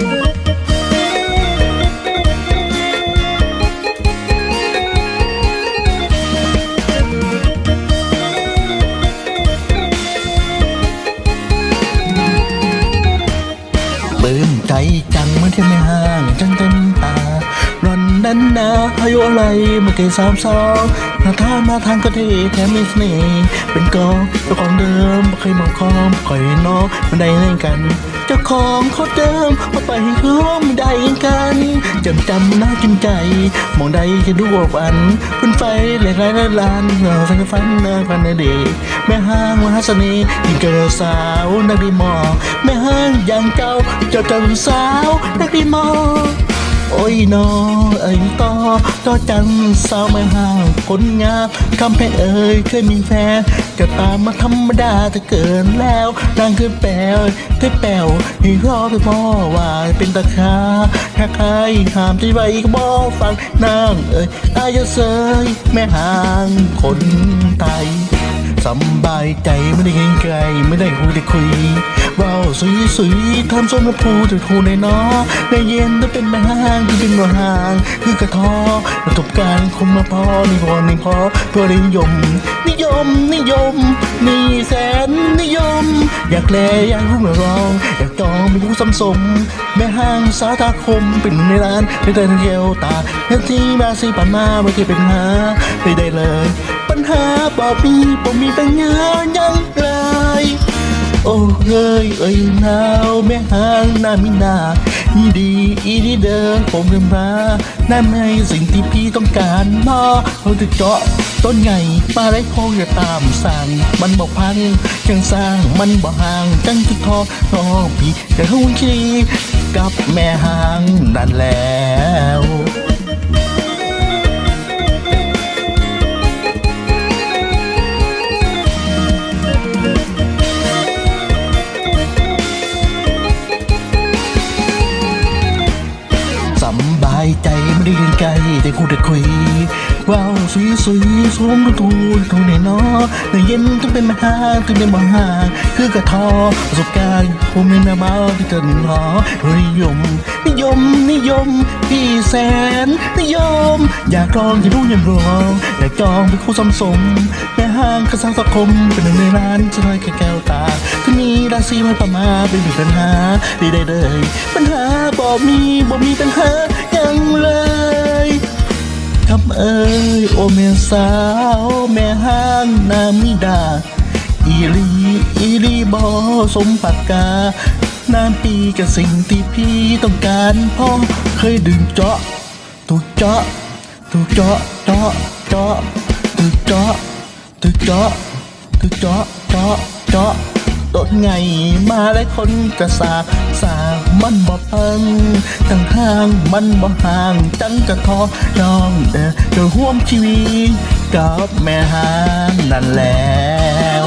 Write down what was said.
ปื้มใจจังเมือเที่ไม่ห่างจังเตาร้อนนั้นนะอายุอะไรเมื่อกี้สามสองหน้าท่ามาทางก็เท่แถมมีเสน่ห์เป็นกองเจ้าของเดิมไม่เคยมองคอม่คอยนอกม่ได้เล่นกัน จ้าของเขาเดิมเอาไปให้เขาไม่ได้กันจำจำน่าจนใจ มองใดจะดูว่าฝันคุณไฟหลายหลายล้านเงาสันฝันนาพันเด็กแม่ห้างมหาเสน่ห์ยิ่งเกิดสาวนักดีมอ แม่ห้างอย่างเก่าเจ้าเจ้าสาวนักดีมอ โอ้ยน้องเอ้ยต่อต่อจันสาวไม่ห่างคนงามคำแพงเอ้ยเคยมีแฟนก็ตามมาธรรมดาแต่เกินแล้วนางคือแปลวเทแปลวให้รอไปพ่อว่าเป็นตะคาถ้าใครห้ามใจไว้ก็บอกฟังนางเอ้ยอายเสยแม่ห่างคนไทย สำบายใจไม่ได้เกรงไกลไม่ได้คุยได้คุยว้าวสุยสุยทำส้มกระพูถึงทูในน้อในเย็นต้องเป็นแม่ห้างที่เป็นหัวห่างคือกระท้อประสบการณ์คนมาพอนี่พอนี่พอเพื่อนิยม นิยมนิยมนี่แสนนิยม อยากแลอยากรู้อยากลองอยากจองเป็นผู้สมสม แม่ห้างสาธาคมเป็นในร้านในเดินเที่ยวตาเที่มาสิผ่านมาไม่เคยเป็นหาไม่ได้เลย บอกมีผมมีปัญญายังเลโอ้เอ้ยเอ้ยหนาวแม่หางนามินาอีดีอีดีเดอผมเริ่มมานั่นให้สิ่งที่พี่ต้องการมาเราจะเจาะต้นใหญ่มาได้โคงจะตามสั่งมันบอกพังจังสร้างมันบอกห่างจังทุกทอน้องพี่จะหุ่นชีกับแม่หางนั่นแล้ว ไม่ได้กันไกลแต่กูได้คุยว้าวสวยสวยสวมดูทูทูในนอในเย็นต้องเป็นมหาต้องเป็นมาหาคือกระทอประสบการณ์ผมไม่นามาที่เกินหอนิยม นิยมนิยมพี่แสนนิยม อยากลองอยากรู้อยากลองอยากจองเป็นคู่สมสมแม่ห้างกระสังสังคมเป็นหนึ่งในร้านจะลอยแค่แก้วตาที่มีราศีไม่ประมาเป็นมีปัญหาได้ได้เลยปัญหาบอกมีบอกมีปัญหา ยังเลยคำเอ้ยโอเมสาว แม่ห้างนามิดา อีลีอีลีบอสมปากกาน้ำปีกับสิ่งที่พี่ต้องการพ่อเคยดื่มเจาะถูกเจาะถูกเจาะเจาะเจาะถูกเจาะถูกเจาะถูกเจาะเจาะเจาะต้นไงมาได้คนกระสาสา มันบ่เพังตั้งห้างมันบ่ห่างจังกระทอน้องเด้อจะห่วมชีวิตกับแม่ห่างนั่นแล้ว